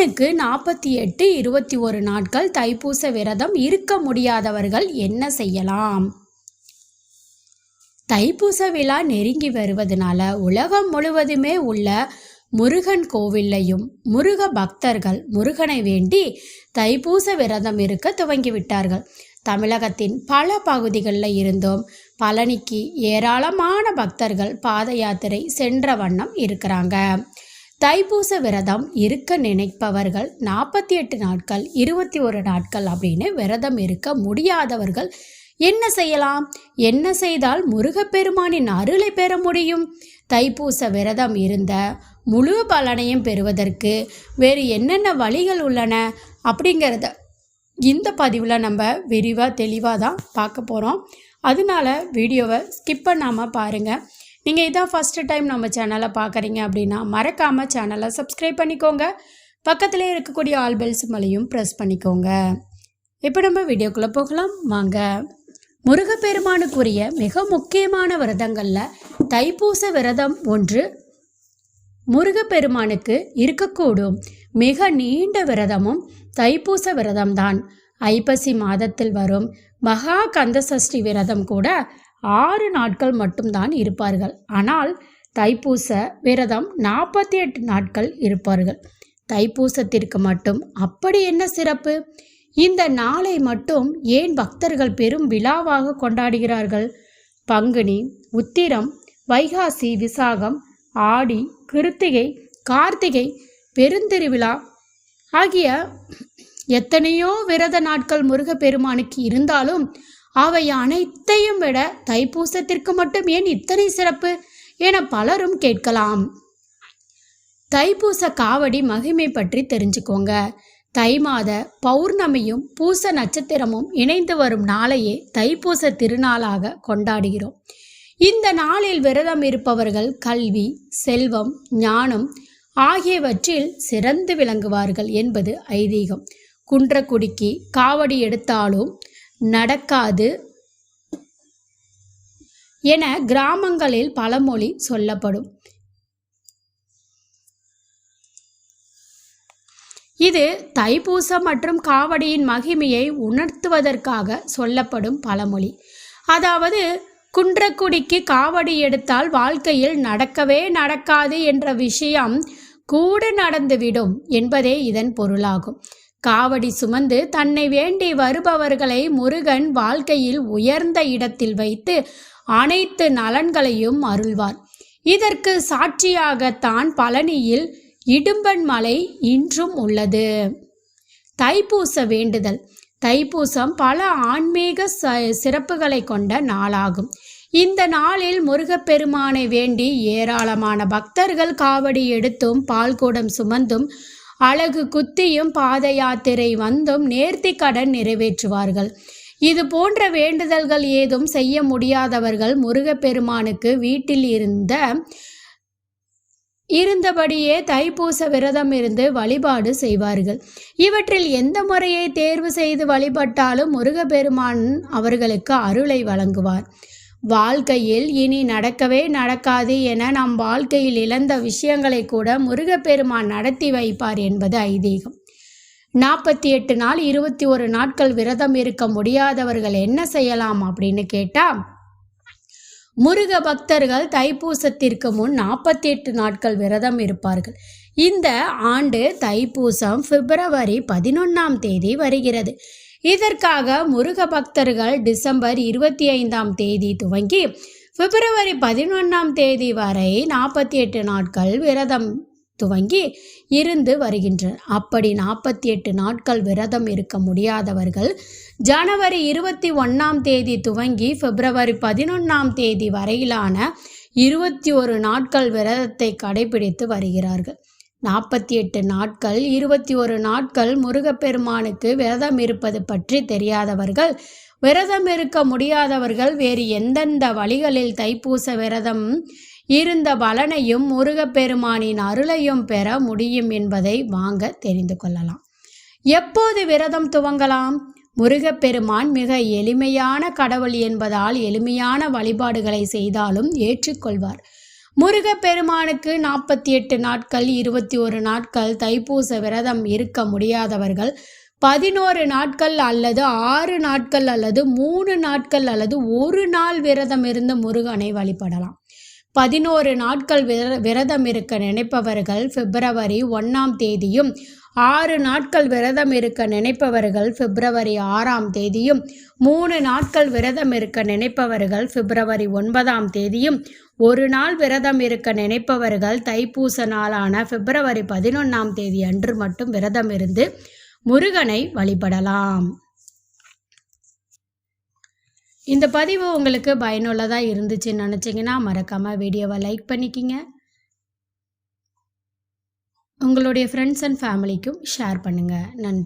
பெண்ணுக்கு நாற்பத்தி எட்டு இருபத்தி ஒரு நாட்கள் தைப்பூச விரதம் இருக்க முடியாதவர்கள் என்ன செய்யலாம்? தைப்பூச விழா நெருங்கி வருவதனால உலகம் முழுவதுமே உள்ள முருகன் கோவில்லையும் முருக பக்தர்கள் முருகனை வேண்டி தைப்பூச விரதம் இருக்க துவங்கிவிட்டார்கள் தமிழகத்தின் பல பகுதிகளில் இருந்தும் பழனிக்கு ஏராளமான பக்தர்கள் பாத யாத்திரை சென்ற வண்ணம் இருக்கிறாங்க. தைப்பூச விரதம் இருக்க நினைப்பவர்கள் நாற்பத்தி எட்டு நாட்கள் இருபத்தி ஒரு நாட்கள் அப்படின்னு விரதம் இருக்க முடியாதவர்கள் என்ன செய்யலாம்? என்ன செய்தால் முருகப்பெருமானின் அருளை பெற முடியும்? தைப்பூச விரதம் இருந்த முழு பலனையும் பெறுவதற்கு வேறு என்னென்ன வழிகள் உள்ளன? அப்படிங்கிறத இந்த பதிவில் நம்ம விரிவாக தெளிவாக தான் பார்க்க போகிறோம் அதனால வீடியோவை ஸ்கிப் பண்ணாமல் பாருங்கள் நீங்கள் இதான் ஃபஸ்ட்டு டைம் நம்ம சேனலை பார்க்குறீங்க அப்படின்னா மறக்காமல் சேனலை சப்ஸ்கிரைப் பண்ணிக்கோங்க. பக்கத்திலே இருக்கக்கூடிய ஆல் பெல்ஸ் மலையும் ப்ரெஸ் பண்ணிக்கோங்க. இப்போ நம்ம வீடியோக்குள்ளே போகலாம். வாங்க. முருகப்பெருமானுக்குரிய மிக முக்கியமான விரதங்களில் தைப்பூச விரதம் ஒன்று முருகப்பெருமானுக்கு இருக்கக்கூடும். மிக நீண்ட விரதமும் தைப்பூச விரதம்தான். ஐப்பசி மாதத்தில் வரும் மகா கந்த சஷ்டி விரதம் கூட ஆறு நாட்கள் மட்டும்தான் இருப்பார்கள். ஆனால் தைப்பூச விரதம் நாற்பத்தி எட்டு நாட்கள் இருப்பார்கள். தைப்பூசத்திற்கு மட்டும் அப்படி என்ன சிறப்பு? இந்த நாளை மட்டும் ஏன் பக்தர்கள் பெரும் விழாவாக கொண்டாடுகிறார்கள்? பங்குனி உத்திரம் வைகாசி விசாகம் ஆடி கிருத்திகை கார்த்திகை பெருந்திருவிழா ஆகிய எத்தனையோ விரத நாட்கள் முருகப்பெருமானுக்கு இருந்தாலும் அவை அனைத்தையும் விட தைப்பூசத்திற்கு மட்டும் ஏன் இத்தனை சிறப்பு? என பலரும் கேட்கலாம். தைப்பூச காவடி மகிமை பற்றி தெரிஞ்சுக்கோங்க. தை மாத பௌர்ணமியும் பூச நட்சத்திரமும் இணைந்து வரும் நாளையே தைப்பூச திருநாளாக கொண்டாடுகிறோம். இந்த நாளில் விரதம் இருப்பவர்கள் கல்வி செல்வம் ஞானம் ஆகியவற்றில் சிறந்து விளங்குவார்கள் என்பது ஐதீகம். குன்றக்குடிக்கு காவடி எடுத்தாலும் நடக்காது என கிராமங்களில் பழமொழி சொல்லப்படும். இது தைப்பூசம் மற்றும் காவடியின் மகிமையை உணர்த்துவதற்காக சொல்லப்படும் பழமொழி அதாவது குன்றக்குடிக்கு காவடி எடுத்தால் வாழ்க்கையில் நடக்கவே நடக்காது என்ற விஷயம் கூட நடந்துவிடும் என்பதே இதன் பொருளாகும். காவடி சுமந்து தன்னை வேண்டி வருபவர்களை முருகன் வாழ்க்கையில் உயர்ந்த இடத்தில் வைத்து அனைத்து நலன்களையும் அருள்வார். இதற்கு சாட்சியாகத்தான் பழனியில் இடும்பன் மலை இன்றும் உள்ளது. தைப்பூச வேண்டுதல். தைப்பூசம் பல ஆன்மீக ச சிறப்புகளை கொண்ட நாளாகும். இந்த நாளில் முருகப்பெருமானை வேண்டி ஏராளமான பக்தர்கள் காவடி எடுத்தும் பால்குடம் சுமந்தும் அழகு குத்தியும் பாத யாத்திரை வந்தும் நேர்த்தி கடன் நிறைவேற்றுவார்கள். இது போன்ற வேண்டுதல்கள் ஏதும் செய்ய முடியாதவர்கள் முருகப்பெருமானுக்கு வீட்டில் இருந்த இருந்தபடியே தைப்பூச விரதம் இருந்து வழிபாடு செய்வார்கள். இவற்றில் எந்த முறையை தேர்வு செய்து வழிபட்டாலும் முருகப்பெருமான் அவர்களுக்கு அருளை வழங்குவார். வாழ்க்கையில் இனி நடக்கவே நடக்காது என நம் வாழ்க்கையில் இழந்த விஷயங்களை கூட முருகப்பெருமான் நடத்தி வைப்பார் என்பது ஐதீகம். நாற்பத்தி எட்டு நாள் இருபத்தி ஒரு நாட்கள் விரதம் இருக்க முடியாதவர்கள் என்ன செய்யலாம் அப்படின்னு கேட்டால் முருக பக்தர்கள் தைப்பூசத்திற்கு முன் நாற்பத்தி எட்டு நாட்கள் விரதம் இருப்பார்கள். இந்த ஆண்டு தைப்பூசம் பிப்ரவரி பதினொன்றாம் தேதி வருகிறது. இதற்காக முருக பக்தர்கள் டிசம்பர் இருபத்தி ஐந்தாம் தேதி துவங்கி பிப்ரவரி பதினொன்றாம் தேதி வரை நாற்பத்தி எட்டு நாட்கள் விரதம் துவங்கி இருந்து வருகின்றனர். அப்படி நாற்பத்தி எட்டு நாட்கள் விரதம் இருக்க முடியாதவர்கள் ஜனவரி இருபத்தி ஒன்றாம் தேதி துவங்கி பிப்ரவரி பதினொன்றாம் தேதி வரையிலான இருபத்தி ஒரு நாட்கள் விரதத்தை கடைபிடித்து வருகிறார்கள். நாற்பத்தி எட்டு நாட்கள் இருபத்தி ஒரு நாட்கள் முருகப்பெருமானுக்கு விரதம் இருப்பது பற்றி தெரியாதவர்கள் விரதம் இருக்க முடியாதவர்கள் வேறு எந்தெந்த வழிகளில் தைப்பூச விரதம் இருந்த பலனையும் முருகப்பெருமானின் அருளையும் பெற முடியும் என்பதை வாங்க தெரிந்து கொள்ளலாம். எப்போது விரதம் துவங்கலாம்? முருகப்பெருமான் மிக எளிமையான கடவுள் என்பதால் எளிமையான வழிபாடுகளை செய்தாலும் ஏற்றுக்கொள்வார். முருகப்பெருமானுக்கு நாற்பத்தி எட்டு நாட்கள் இருபத்தி ஒரு நாட்கள் தைப்பூச விரதம் இருக்க முடியாதவர்கள் பதினோரு நாட்கள் அல்லது ஆறு நாட்கள் அல்லது மூணு நாட்கள் அல்லது ஒரு நாள் விரதம் இருந்து முருகனை வழிபடலாம். பதினோரு நாட்கள் விர விரதம் இருக்க நினைப்பவர்கள் பிப்ரவரி ஒன்றாம் தேதியும் ஆறு நாட்கள் விரதம் இருக்க நினைப்பவர்கள் பிப்ரவரி ஆறாம் தேதியும் மூணு நாட்கள் விரதம் இருக்க நினைப்பவர்கள் பிப்ரவரி ஒன்பதாம் தேதியும் ஒரு நாள் விரதம் இருக்க நினைப்பவர்கள் தைப்பூச நாளான பிப்ரவரி பதினொன்றாம் தேதி அன்று மட்டும் விரதம் இருந்து முருகனை வழிபடலாம். இந்த பதிவு உங்களுக்கு பயனுள்ளதாக இருந்துச்சுன்னு நினச்சிங்கன்னா மறக்காமல் வீடியோவை லைக் பண்ணிக்கிங்க. உங்களுடைய ஃப்ரெண்ட்ஸ் அண்ட் ஃபேமிலிக்கும் ஷேர் பண்ணுங்கள் நன்றி.